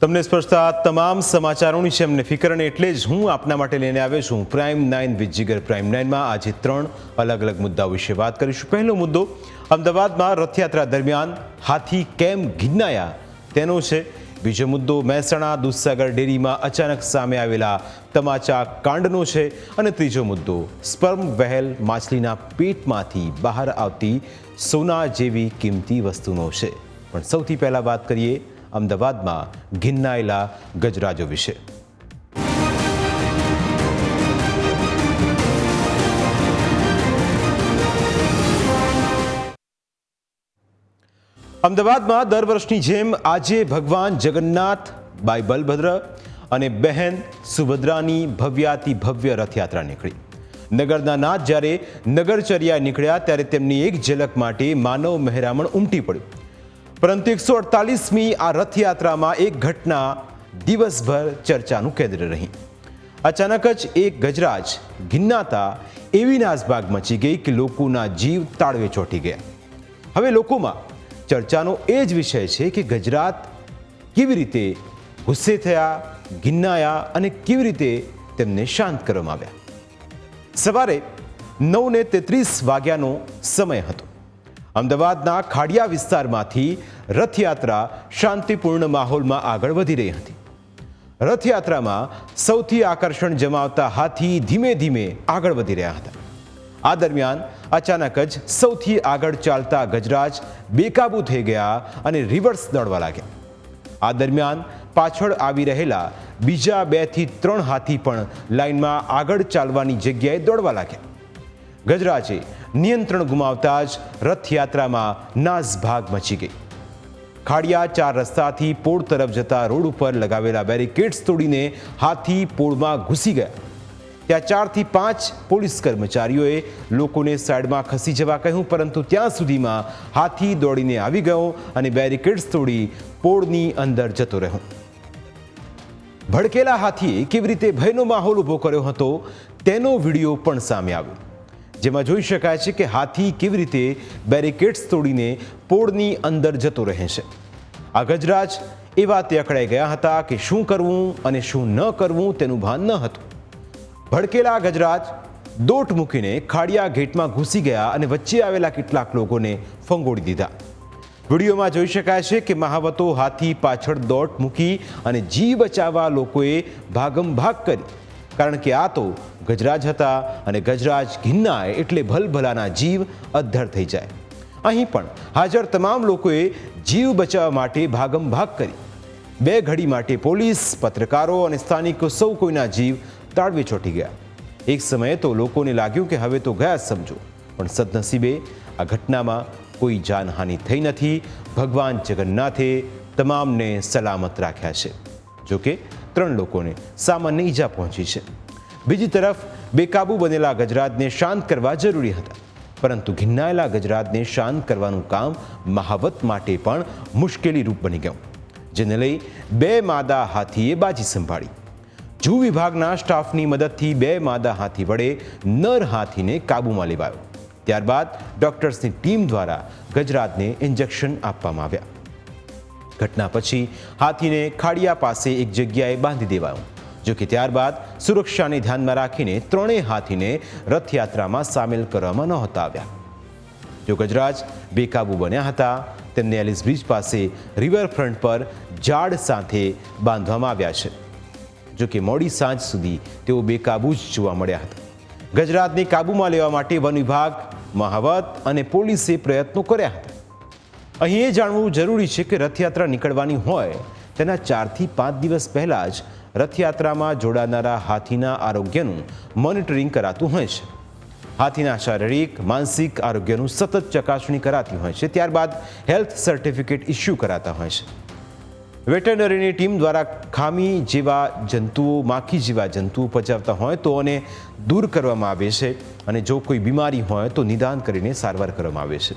તમને સ્પર્શતા તમામ સમાચારોની છે એમને ફિકર અને એટલે જ હું આપના માટે લઈને આવ્યો છું. Prime nine with Jigar prime નાઇનમાં આજે ત્રણ અલગ અલગ મુદ્દાઓ વિશે વાત કરીશું. પહેલો મુદ્દો, અમદાવાદમાં રથયાત્રા દરમિયાન હાથી કેમ ગિન્નાયા તેનો છે. બીજો મુદ્દો, મહેસાણા દૂધસાગર ડેરીમાં અચાનક સામે આવેલા તમાચા કાંડનો છે. અને ત્રીજો મુદ્દો, સ્પર્મ વહેલ માછલીના પેટમાંથી બહાર આવતી સોના જેવી કિંમતી વસ્તુનો છે. પણ સૌથી પહેલાં વાત કરીએ અમદાવાદમાં ઘિન્નાયેલા ગજરાજો વિશે. અમદાવાદમાં દર વર્ષની જેમ આજે ભગવાન જગન્નાથ, બાઈ બલભદ્ર અને બહેન સુભદ્રાની ભવ્યાતિ ભવ્ય રથયાત્રા નીકળી. નગરના નાથ જ્યારે નગરચર્યા નીકળ્યા ત્યારે તેમની એક ઝલક માટે માનવ મહેરામણ ઉમટી પડ્યું. પરંતુ એકસો અડતાલીસમી આ રથયાત્રામાં એક ઘટના દિવસભર ચર્ચાનું કેન્દ્ર રહી. અચાનક જ એક ગજરાજ ગિન્નાતા એવી નાસભાગ મચી ગઈ કે લોકોના જીવ તાળવે ચોંટી ગયા. હવે લોકોમાં ચર્ચાનો એ જ વિષય છે કે ગજરાત કેવી રીતે ગુસ્સે થયા ગિન્નાયા અને કેવી રીતે તેમને શાંત કરવામાં આવ્યા. સવારે નવને તેત્રીસ વાગ્યાનો સમય હતો. અમદાવાદના ખાડિયા વિસ્તારમાંથી રથયાત્રા શાંતિપૂર્ણ માહોલમાં આગળ વધી રહી હતી. રથયાત્રામાં સૌથી આકર્ષણ જમાવતા હાથી ધીમે ધીમે આગળ વધી રહ્યા હતા. આ દરમિયાન અચાનક જ સૌથી આગળ ચાલતા ગજરાજ બેકાબૂ થઈ ગયા અને રિવર્સ દોડવા લાગ્યા. આ દરમિયાન પાછળ આવી રહેલા બીજા બેથી ત્રણ હાથી પણ લાઇનમાં આગળ ચાલવાની જગ્યાએ દોડવા લાગ્યા. ગજરાજે નિયંત્રણ ગુમાવતા જ રથયાત્રામાં નાસભાગ મચી ગઈ. ખાડિયા ચાર રસ્તાથી પોળ તરફ જતા રોડ ઉપર લગાવેલા બેરિકેડ્સ તોડીને હાથી પોળમાં ઘૂસી ગયા. ત્યાં ચારથી પાંચ પોલીસ કર્મચારીઓએ લોકોને સાઈડમાં ખસી જવા કહ્યું, પરંતુ ત્યાં સુધીમાં હાથી દોડીને આવી ગયો અને બેરિકેડ્સ તોડી પોળની અંદર જતો રહ્યો. ભડકેલા હાથીએ કેવી રીતે ભયનો માહોલ ઊભો કર્યો હતો, તેનો વીડિયો પણ સામે આવ્યો. જેમાં જોઈ શકાય છે કે હાથી કેવી રીતે બેરિકેડ્સ તોડીને પોળની અંદર જતો રહે છે. આ ગજરાજ એ વાતે અકળાઈ ગયા હતા કે શું કરવું અને શું ન કરવું તેનું ભાન ન હતું. ભડકેલા ગજરાજ દોટ મૂકીને ખાડિયા ગેટમાં ઘૂસી ગયા અને વચ્ચે આવેલા કેટલાક લોકોને ફંગોળી દીધા. વિડીયોમાં જોઈ શકાય છે કે મહાવતો હાથી પાછળ દોટ મૂકી અને જીવ બચાવવા લોકોએ ભાગમ ભાગ કરી કારણ કે આ તો ગજરાજ હતા અને ગજરાજ ઘિન્નાય એટલે ભલભલાના જીવ અદ્ધર થઈ જાય. અહીં પણ હાજર તમામ લોકોએ જીવ બચાવવા માટે ભાગમ ભાગ કરી. બે ઘડી માટે પોલીસ, પત્રકારો અને સ્થાનિકો સૌ કોઈના જીવ તાળવે ચોંટી ગયા. એક સમયે તો લોકોને લાગ્યું કે હવે તો ગયા સમજો, પણ સદનસીબે આ ઘટનામાં કોઈ જાનહાનિ થઈ નથી. ભગવાન જગન્નાથે તમામને સલામત રાખ્યા છે. જોકે ત્રણ લોકોને સામાન્ય ઈજા પહોંચી છે. બીજી તરફ, બેકાબુ બનેલા ગજરાતને શાંત કરવા જરૂરી હતા. પરંતુ ઘિન્નાયેલા ગજરાતને શાંત કરવાનું કામ મહાવત માટે પણ મુશ્કેલી રૂપ બની ગયું, જેને લઈ બે માદા હાથીએ બાજી સંભાળી. જૂ વિભાગના સ્ટાફની મદદથી બે માદા હાથી વડે નર હાથીને કાબૂમાં લેવાયો. ત્યારબાદ ડોક્ટર્સની ટીમ દ્વારા ગજરાતને ઇન્જેક્શન આપવામાં આવ્યા. ઘટના પછી હાથીને ખાડિયા પાસે એક જગ્યાએ બાંધી દેવાયો જોકે ત્યારબાદ સુરક્ષાને ધ્યાનમાં રાખીને ત્રણેય હાથીને રથયાત્રામાં સામેલ કરવામાં નહોતા આવ્યા. જો ગજરાજ બેકાબુ બન્યા હતા, તેમને એલિસ બ્રિજ પાસે રિવરફ્રન્ટ પર ઝાડ સાથે બાંધવામાં આવ્યા છે. જો કે મોડી સાંજ સુધી તેઓ બેકાબુ જ જોવા મળ્યા હતા. ગજરાતને કાબૂમાં લેવા માટે વન વિભાગ મહાવત અને પોલીસે પ્રયત્નો કર્યા હતા. અહીં એ જાણવું જરૂરી છે કે રથયાત્રા નીકળવાની હોય, તેના ચારથી પાંચ દિવસ પહેલાં જ રથયાત્રામાં જોડાનારા હાથીના આરોગ્યનું મોનિટરિંગ કરાતું હોય છે. હાથીના શારીરિક, માનસિક આરોગ્યનું સતત ચકાસણી કરાતી હોય છે, ત્યારબાદ હેલ્થ સર્ટિફિકેટ ઇસ્યુ કરાતા હોય છે. વેટરનરીની ટીમ દ્વારા ખામી જેવા જંતુઓ, માખી જેવા જંતુઓ પચાવતા હોય તો અને દૂર કરવામાં આવે છે અને જો કોઈ બીમારી હોય તો નિદાન કરીને સારવાર કરવામાં આવે છે.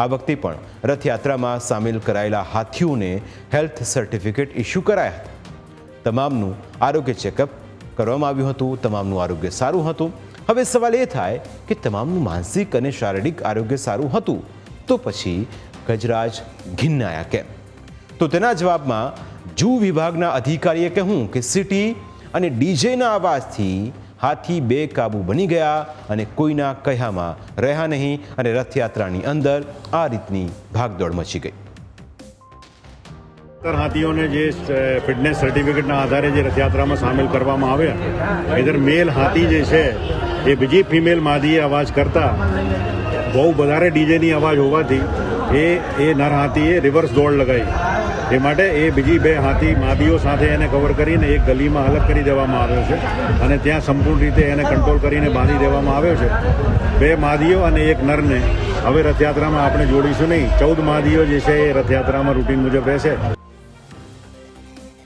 આ વખતે પણ રથયાત્રામાં સામેલ કરાયેલા હાથીઓને હેલ્થ સર્ટિફિકેટ ઇસ્યુ કરાયા હતા. તમામનું આરોગ્ય ચેકઅપ કરવામાં આવ્યું હતું, તમામનું આરોગ્ય સારું હતું. હવે સવાલ એ થાય કે તમામનું માનસિક અને શારીરિક આરોગ્ય સારું હતું તો પછી ગજરાજ ઘિન્નાયા કેમ? તો તેના જવાબમાં જૂ વિભાગના અધિકારીએ કહ્યું કે સિટી અને ડીજેના અવાજથી હાથી બે કાબુ બની ગયા અને કોઈના કહ્યામાં રહ્યા નહીં અને રથયાત્રાની અંદર આ રીતની ભાગદોડ મચી ગઈ. સત્તર હાથીઓને જે ફિટનેસ સર્ટિફિકેટના આધારે જે રથયાત્રામાં સામેલ કરવામાં આવ્યા ઇધર મેલ હાથી જે છે, એ બીજી ફિમેલ માદીએ અવાજ કરતા, બહુ વધારે ડીજેની અવાજ હોવાથી એ એ નર હાથીએ રિવર્સ દોડ લગાવી. એ માટે એ બીજી બે હાથી માદીઓ સાથે એને કવર કરીને એક ગલીમાં અલગ કરી દેવામાં આવ્યો છે અને ત્યાં સંપૂર્ણ રીતે એને કંટ્રોલ કરીને બાંધી દેવામાં આવ્યો છે. બે માદીઓ અને એક નરને હવે રથયાત્રામાં આપણે જોડીશું નહીં. ચૌદ માદીઓ જે છે એ રથયાત્રામાં રૂટીન મુજબ રહેશે.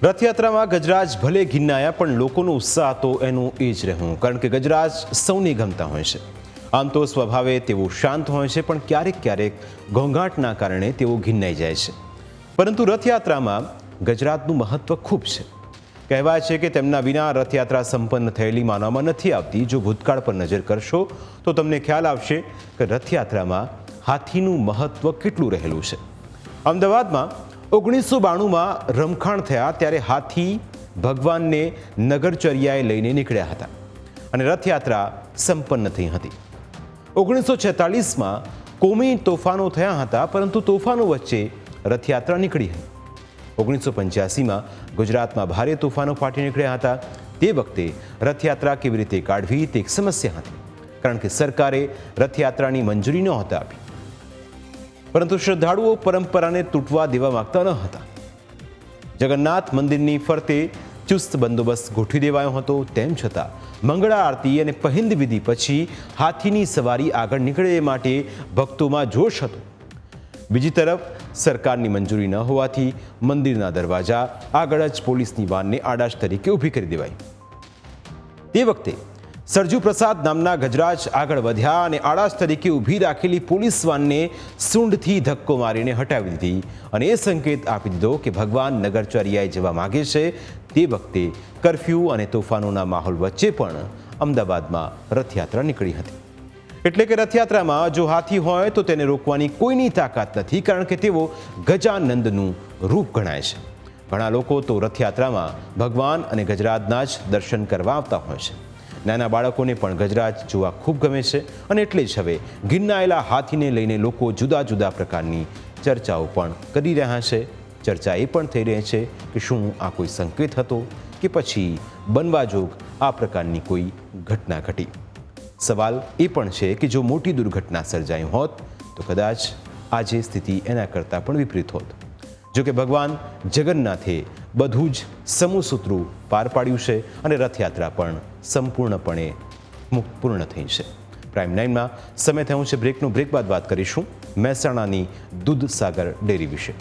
રથયાત્રામાં ગજરાજ ભલે ઘિન્નાયા પણ લોકોનો ઉત્સાહ તો એનું એ જ રહેવું. કારણ કે ગજરાજ સૌને ગમતા હોય છે. આમ તો સ્વભાવે તેઓ શાંત હોય છે, પણ ક્યારેક ક્યારેક ઘોંઘાટના કારણે તેઓ ઘિન્નાઈ જાય છે. પરંતુ રથયાત્રામાં ગજરાતનું મહત્વ ખૂબ છે. કહેવાય છે કે તેમના વિના રથયાત્રા સંપન્ન થયેલી માનવામાં નથી આવતી. જો ભૂતકાળ પર નજર કરશો, તો તમને ખ્યાલ આવશે કે રથયાત્રામાં હાથીનું મહત્વ કેટલું રહેલું છે. અમદાવાદમાં ઓગણીસો બાણુંમાં રમખાણ થયા ત્યારે હાથી ભગવાનને નગરચર્યાએ લઈને નીકળ્યા હતા અને રથયાત્રા સંપન્ન થઈ હતી. ઓગણીસો છેતાલીસમાં કોમી તોફાનો થયા હતા, પરંતુ તોફાનો વચ્ચે રથયાત્રા નીકળી હતી. ઓગણીસો પંચ્યાસીમાં ગુજરાતમાં ભારે તોફાનો ફાટી નીકળ્યા હતા. તે વખતે રથયાત્રા કેવી રીતે કાઢવી તે એક સમસ્યા હતી, કારણ કે સરકારે રથયાત્રાની મંજૂરી નહોતા આપી. પરંતુ શ્રદ્ધાળુઓ પરંપરાને તૂટવા દેવા માંગતા ન હતા. જગન્નાથ મંદિરની ફરતે ચુસ્ત બંદોબસ્ત ગોઠવી દેવાયો હતો, તેમ છતાં મંગળા આરતી અને પહિંદ વિધિ પછી હાથીની સવારી આગળ નીકળે માટે ભક્તોમાં જોશ હતો. બીજી તરફ સરકારની મંજૂરી ન હોવાથી મંદિરના દરવાજા આગળ જ પોલીસની વાનને આડાશ તરીકે ઊભી કરી દેવાઈ. તે વખતે સરજુ પ્રસાદ નામના ગજરાજ આગળ વધ્યા અને આડાશ તરીકે ઊભી રાખેલી પોલીસ વાનને સૂંઢથી ધક્કો મારીને હટાવી દીધી અને એ સંકેત આપી દીધો કે ભગવાન નગરચર્યાએ જવા માગે છે તે વખતે કરફ્યુ અને તોફાનોના માહોલ વચ્ચે પણ અમદાવાદમાં રથયાત્રા નીકળી હતી. એટલે કે રથયાત્રામાં જો હાથી હોય તો તેને રોકવાની કોઈની તાકાત નથી, કારણ કે તેઓ ગજાનંદનું રૂપ ગણાય છે. ઘણા લોકો તો રથયાત્રામાં ભગવાન અને ગજરાજના જ દર્શન કરવા આવતા હોય છે. નાના બાળકોને પણ ગજરાજ જોવા ખૂબ ગમે છે અને એટલે જ હવે ગિરનાયેલા હાથીને લઈને લોકો જુદા જુદા પ્રકારની ચર્ચાઓ પણ કરી રહ્યા છે. ચર્ચા એ પણ થઈ રહી છે કે શું આ કોઈ સંકેત હતો કે પછી બનવા જોગ આ પ્રકારની કોઈ ઘટના ઘટી. સવાલ એ પણ છે કે જો મોટી દુર્ઘટના સર્જાઈ હોત, તો કદાચ આજે સ્થિતિ એના કરતાં પણ વિપરીત હોત. જો કે ભગવાન જગન્નાથે બધું જ સમૂહસૂત્રું પાર પાડ્યું છે અને રથયાત્રા પણ સંપૂર્ણપણે મુક્ત પૂર્ણ થઈ છે. પ્રાઇમ નાઇનમાં સમય થયું છે બ્રેકનું બ્રેક બાદ વાત કરીશું મહેસાણાની દૂધસાગર ડેરી વિશે.